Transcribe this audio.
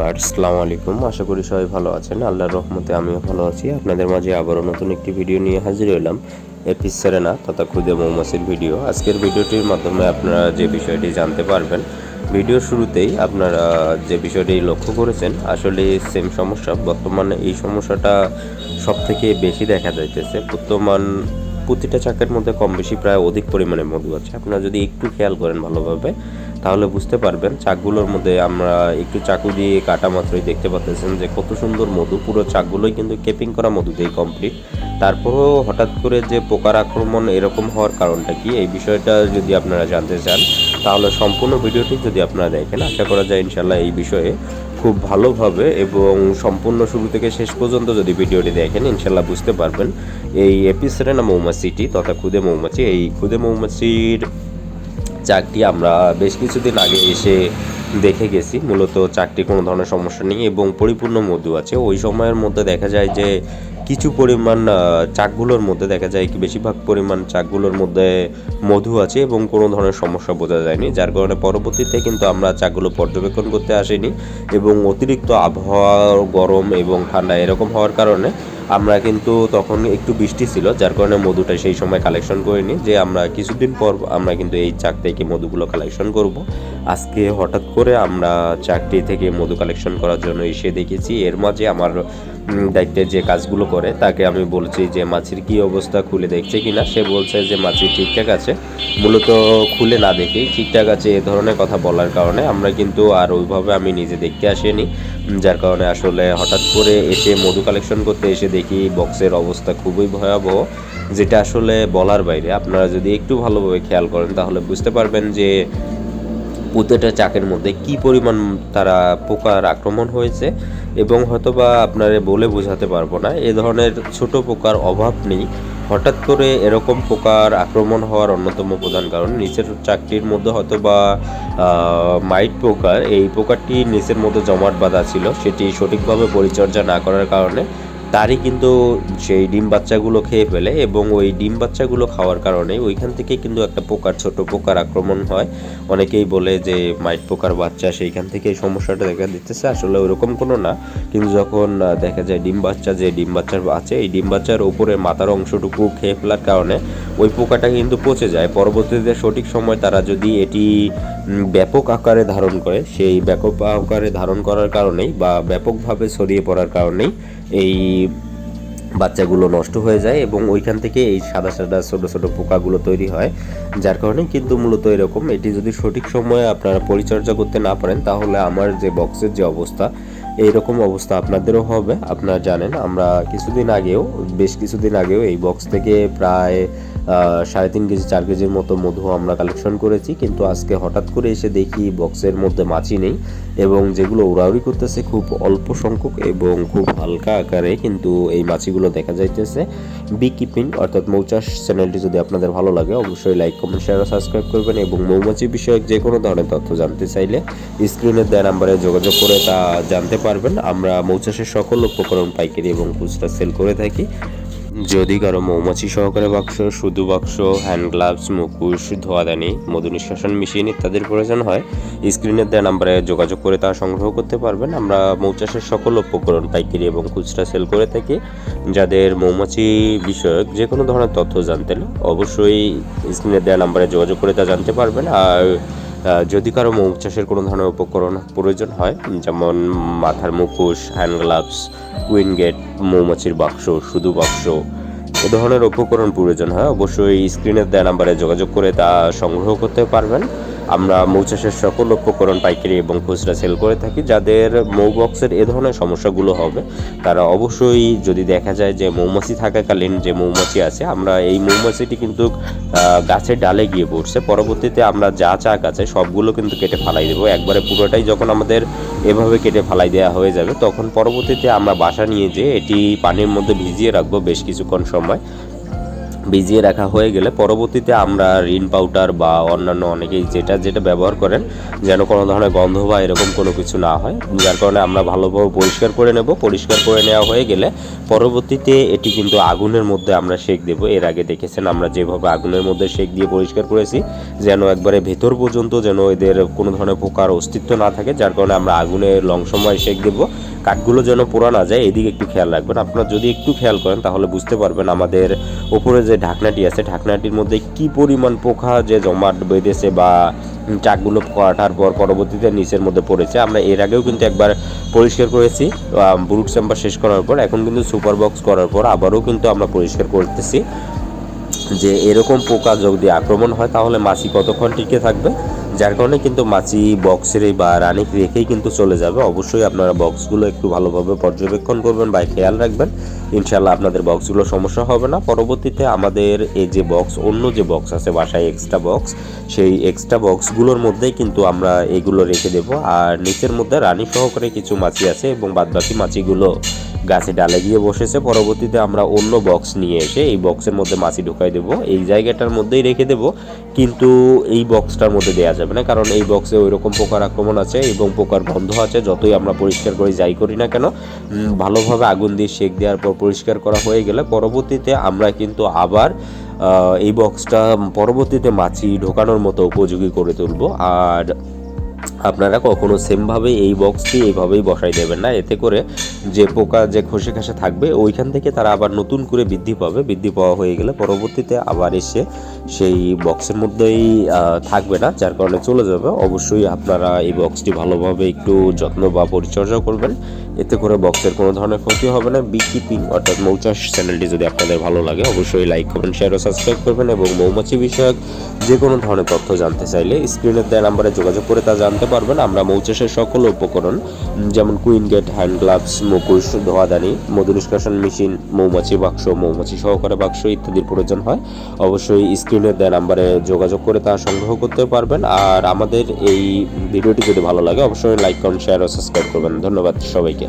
Viewer আসসালামু আলাইকুম। আশা করি সবাই ভালো আছেন। আল্লাহর রহমতে আমিও ভালো আছি। আপনাদের মাঝে আবারও নতুন একটি ভিডিও নিয়ে হাজির হলাম। এপিস সেরেনা তথা খুদে মৌমাছির ভিডিও। আজকের ভিডিওটির মাধ্যমে আপনারা যে বিষয়টি জানতে পারবেন ভিডিও শুরুতেই আপনারা যে বিষয়টি লক্ষ্য করেছেন, আসলে সেম সমস্যা। বর্তমানে এই সমস্যাটা সব থেকে বেশি দেখা যাইতেছে। বর্তমান প্রতিটা চাকের মধ্যে কম বেশি প্রায় অধিক পরিমাণে মধু আছে। আপনারা যদি একটু খেয়াল করেন ভালোভাবে, তাহলে বুঝতে পারবেন চাকগুলোর মধ্যে আমরা একটু চাকু দিয়ে কাটা মাত্রই দেখতে পাচ্ছেন যে কত সুন্দর মধু। পুরো চাকগুলোই কিন্তু কেপিং করা মধু দিয়ে কমপ্লিট তারপরেও হঠাৎ করে যে পোকার আক্রমণ এরকম হওয়ার কারণটা কি, এই বিষয়টা যদি আপনারা জানতে চান, তাহলে সম্পূর্ণ ভিডিওটি যদি আপনারা দেখেন, আশা করা যায় ইনশাল্লাহ এই বিষয়ে খুব ভালোভাবে এবং সম্পূর্ণ শুরু থেকে শেষ পর্যন্ত যদি ভিডিওটি দেখেন ইনশাল্লাহ বুঝতে পারবেন এই এপিসেরেনা মৌমাছিটি তথা খুদে মৌমাছি। এই খুদে মৌমাছির চাকটি আমরা বেশ কিছুদিন আগে এসে দেখে গেছি। মূলত চাকটি কোনো ধরনের সমস্যা নেই এবং পরিপূর্ণ মধু আছে। ওই সময়ের মধ্যে দেখা যায় যে কিছু পরিমাণ চাকগুলোর মধ্যে দেখা যায় কি বেশিরভাগ পরিমাণ চাকগুলোর মধ্যে মধু আছে এবং কোনো ধরনের সমস্যা বোঝা যায়নি। যার কারণে পরবর্তীতে কিন্তু আমরা চাকগুলো পর্যবেক্ষণ করতে আসিনি এবং অতিরিক্ত আবহাওয়া, গরম এবং ঠান্ডা এরকম হওয়ার কারণে আমরা কিন্তু তখন একটু বৃষ্টি ছিল, যার কারণে মধুটা সেই সময় কালেকশন করিনি যে আমরা কিছুদিন পর আমরা কিন্তু এই চাক থেকে মধুগুলো কালেকশন করব। আজকে হঠাৎ করে আমরা চাকটি থেকে মধু কালেকশন করার জন্য এসে দেখেছি। এর মাঝে আমার দায়িত্বে যে কাজগুলো করে, তাকে আমি বলছি যে, মাছির কি অবস্থা? খুলে দেখছে কিনা সে বলছে যে, মাছি ঠিকঠাক আছে। মূলত খুলে না দেখেই ঠিকঠাক আছে এ ধরনের কথা বলার কারণে। আমরা কিন্তু আর ওইভাবে আমি নিজে দেখতে আসিনি। যার কারণে আসলে হঠাৎ করে এসে মধু কালেকশন করতে এসে দেখি বক্সের অবস্থা খুবই ভয়াবহ, যেটা আসলে বলার বাইরে। আপনারা যদি একটু ভালোভাবে খেয়াল করেন, তাহলে বুঝতে পারবেন যে প্রতিটা চাকের মধ্যে কি পরিমাণ তারা পোকার আক্রমণ হয়েছে এবং হয়তোবা আপনারে বলে বোঝাতে পারব না। এ ধরনের ছোট পোকার অভাব নেই। হঠাৎ করে এরকম পোকার আক্রমণ হওয়ার অন্যতম প্রধান কারণ নিচের চাকটির মধ্যে হয়তো বা মাইট পোকার, এই পোকাটি নিচের মধ্যে জমাট বাঁধা ছিল, সেটি সঠিকভাবে পরিচর্যা না করার কারণে তারই কিন্তু সেই ডিম বাচ্চাগুলো খেয়ে ফেলে এবং ওই ডিম বাচ্চাগুলো খাওয়ার কারণে ওইখান থেকে কিন্তু একটা পোকার, ছোট পোকার আক্রমণ হয়। অনেকেই বলে যে মাইট পোকার বাচ্চা সেইখান থেকে সমস্যাটা দেখা দিতেছে। আসলে ওরকম কোনো না। কিন্তু যখন দেখা যায় ডিম বাচ্চা যে ডিম বাচ্চার আছে, এই ডিম বাচ্চার উপরে মাথার অংশটুকু খেয়ে ফেলার কারণে ওই পোকাটা কিন্তু পচে যায়। পরবর্তীতে সঠিক সময় তারা যদি এটি ব্যাপক আকারে ধারণ করে, সেই ব্যাপক আকারে ধারণ করার কারণেই বা ব্যাপকভাবে ছড়িয়ে পড়ার কারণেই এই বাচ্চাগুলো নষ্ট হয়ে যায় এবং ওইখান থেকে এই সাদা সাদা ছোট ছোট পোকাগুলো তৈরি হয়, যার কারণে কিন্তু মূলত এরকম। এটি যদি সঠিক সময়ে আপনারা পরিচর্যা করতে না পারেন, তাহলে আমার যে বক্সের যে অবস্থা, এইরকম অবস্থা আপনাদেরও হবে। আপনারা জানেন, আমরা কিছুদিন আগেও, বেশ কিছুদিন আগেও এই বক্স থেকে প্রায় সাড়ে তিন কেজি, চার কেজির মতো মধু আমরা কালেকশন করেছি, কিন্তু আজকে হঠাৎ করে এসে দেখি বক্সের মধ্যে মাছি নেই এবং যেগুলো উড়াউড়ি করতেছে খুব অল্প সংখ্যক এবং খুব হালকা আকারে কিন্তু এই মাছিগুলো দেখা যাইতেছে। বি কিপিং অর্থাৎ মৌচাষ চ্যানেলটি যদি আপনাদের ভালো লাগে, অবশ্যই লাইক কমেন্ট শেয়ার সাবস্ক্রাইব করবেন এবং মৌমাছি বিষয়ক যে কোনো ধরনের তথ্য জানতে চাইলে স্ক্রিনে দেওয়া নাম্বারে যোগাযোগ করে তা জানতে পারবেন। আমরা মৌচাষের সকল উপকরণ, পাইকারি এবং খুচরা সেল করে থাকি। যদি কারও মৌমাছি সহকারে বাক্স শুধু বাক্স, হ্যান্ড গ্লাভস, মুখোশ, ধোয়াদানি, মধু নিষ্কাশন, মেশিন ইত্যাদির প্রয়োজন হয় স্ক্রিনের দেওয়া নাম্বারে যোগাযোগ করে তা সংগ্রহ করতে পারবেন। আমরা মৌচাষের সকল উপকরণ, পাইকারি এবং খুচরা সেল করে থাকি। যাদের মৌমাছি বিষয়ক যে কোনো ধরনের তথ্য জানতে অবশ্যই স্ক্রিনের দেওয়া নাম্বারে যোগাযোগ করে তা জানতে পারবেন। আর যদি কারও মৌ চাষের কোনো ধরনের উপকরণ প্রয়োজন হয়, যেমন মাথার মুখোশ, হ্যান্ড গ্লাভস, উইনগেট, মৌমাছির বাক্স শুধু বাক্স এ ধরনের উপকরণ প্রয়োজন, হয়? অবশ্যই স্ক্রিনের দেওয়া নাম্বারে যোগাযোগ করে তা সংগ্রহ করতে পারবেন। আমরা মৌচাষের সকল উপকরণ, পাইকারি এবং খুচরা সেল করে থাকি, যাদের মৌ বক্সের এ ধরনের সমস্যাগুলো হবে, তারা অবশ্যই যদি দেখা যায় যে মৌমাছি থাকাকালীন যে মৌমাছি আছে, আমরা এই মৌমাছিটি কিন্তু গাছের ডালে গিয়ে পড়ছে। পরবর্তীতে আমরা যা চাক আছে সবগুলো কিন্তু কেটে ফালাই দেবো। একবারে পুরোটাই যখন আমাদের এভাবে কেটে ফালাই দেওয়া হয়ে যাবে, তখন পরবর্তীতে আমরা বাসা নিয়ে যেয়ে এটি পানির মধ্যে ভিজিয়ে রাখব বেশ কিছুক্ষণ সময়। ভিজিয়ে রাখা হয়ে গেলে পরবর্তীতে আমরা রিন পাউডার বা অন্যান্য অনেকেই যেটা যেটা ব্যবহার করেন, যেন কোনো ধরনের গন্ধ বা এরকম কোনো কিছু না হয়, যার কারণে আমরা ভালোভাবে পরিষ্কার করে নেব। পরিষ্কার করে নেওয়া হয়ে গেলে পরবর্তীতে এটি কিন্তু আগুনের মধ্যে আমরা সেক দেব। এর আগে দেখেছেন আমরা যেভাবে আগুনের মধ্যে সেক দিয়ে পরিষ্কার করেছি, যেন একবারে ভেতর পর্যন্ত যেন এদের কোনো ধরনের পোকার অস্তিত্ব না থাকে, যার কারণে আমরা আগুনে লং সময় সেক দেব। কাঠগুলো যেন পোড়া না যায়, এদিকে একটু খেয়াল রাখবেন। আপনারা যদি একটু খেয়াল করেন, তাহলে বুঝতে পারবেন আমাদের উপরে যে ঢাকনাটি আছে, ঢাকনাটির মধ্যে কি পরিমাণ পোকা যে জমাট বেঁধেছে বা চাকগুলো কাটার পর পরবর্তীতে নিচের মধ্যে পড়েছে, আমরা এর আগেও কিন্তু একবার পরিষ্কার করেছি। ব্রুট চেম্বার শেষ করার পর, এখন কিন্তু সুপার বক্স করার পর আবারও কিন্তু আমরা পরিষ্কার করতেছি। যে এরকম পোকা যদি আক্রমণ হয়, তাহলে মাছি কতক্ষণ টিকে থাকবে? যার কারণে কিন্তু মাছি বক্সের বা রানিক রেখেই কিন্তু চলে যাবে। অবশ্যই আপনারা বক্সগুলো একটু ভালোভাবে পর্যবেক্ষণ করবেন বা খেয়াল রাখবেন। ইনশাল্লাহ আপনাদের বক্সগুলো সমস্যা হবে না। পরবর্তীতে আমাদের এই যে বক্স অন্য যে বক্স আছে, বাসায় এক্সট্রা বক্স সেই এক্সট্রা বক্সগুলোর মধ্যেই কিন্তু আমরা এগুলো রেখে দেব। আর নিচের মধ্যে রানী সহকারে কিছু মাছি আছে এবং বাদবাকি মাছিগুলো গাছে ডালে গিয়ে বসেছে। পরবর্তীতে আমরা অন্য বক্স নিয়ে এসে এই বক্সের মধ্যে মাছি ঢুকাই দেবো। এই জায়গাটার মধ্যেই রেখে দেবো। কিন্তু এই বক্সটার মধ্যে দেওয়া যাবে না। কারণ এই বক্সে ওই রকম পোকার আক্রমণ আছে এবং পোকার গন্ধ আছে। যতই আমরা পরিষ্কার করি যাই করি না কেন ভালোভাবে আগুন দিয়ে সেক দেওয়ার পর পরিষ্কার করা হয়ে গেলে পরবর্তীতে আমরা কিন্তু আবার এই বক্সটা পরবর্তীতে মাছি ঢোকানোর মতো উপযোগী করে তুলবো। আর আপনারা কখনো সেমভাবে এই বক্সটি এইভাবেই বসাই দেবেন না। এতে করে যে পোকা, যে খসে খাসে থাকবে, ওইখান থেকে তারা আবার নতুন করে বৃদ্ধি পাবে। বৃদ্ধি পাওয়া হয়ে গেলে পরবর্তীতে আবার এসে সেই বক্সের মধ্যেই থাকবে না, যার কারণে চলে যাবে। অবশ্যই আপনারা এই বক্সটি ভালোভাবে একটু যত্ন বা পরিচর্যা করবেন। এতে করে বক্সের কোনো ধরনের ক্ষতি হবে না। বি কিপিং অর্থাৎ মৌচাষ চ্যানেলটি যদি আপনাদের ভালো লাগে, অবশ্যই লাইক করবেন শেয়ার ও সাবস্ক্রাইব করবেন এবং মৌমাছি বিষয়ক যে কোনো ধরনের তথ্য জানতে চাইলে স্ক্রিনের দেওয়া নাম্বারে যোগাযোগ করে তা জানতে পারবেন। আমরা মৌচাষের সকল উপকরণ, যেমন কুইন গেট, হ্যান্ড গ্লাভস, মুকুশ, ধোয়াদানি, মধু নিষ্কাশন মেশিন, মৌমাছি বাক্স, মৌমাছি সহকারে বাক্স ইত্যাদির প্রয়োজন হয়। অবশ্যই স্ক্রিনের দেওয়া নাম্বারে যোগাযোগ করে তা সংগ্রহ করতে পারবেন। আর আমাদের এই ভিডিওটি যদি ভালো লাগে, অবশ্যই লাইক, কমেন্ট, শেয়ার ও সাবস্ক্রাইব করবেন। ধন্যবাদ সবাইকে।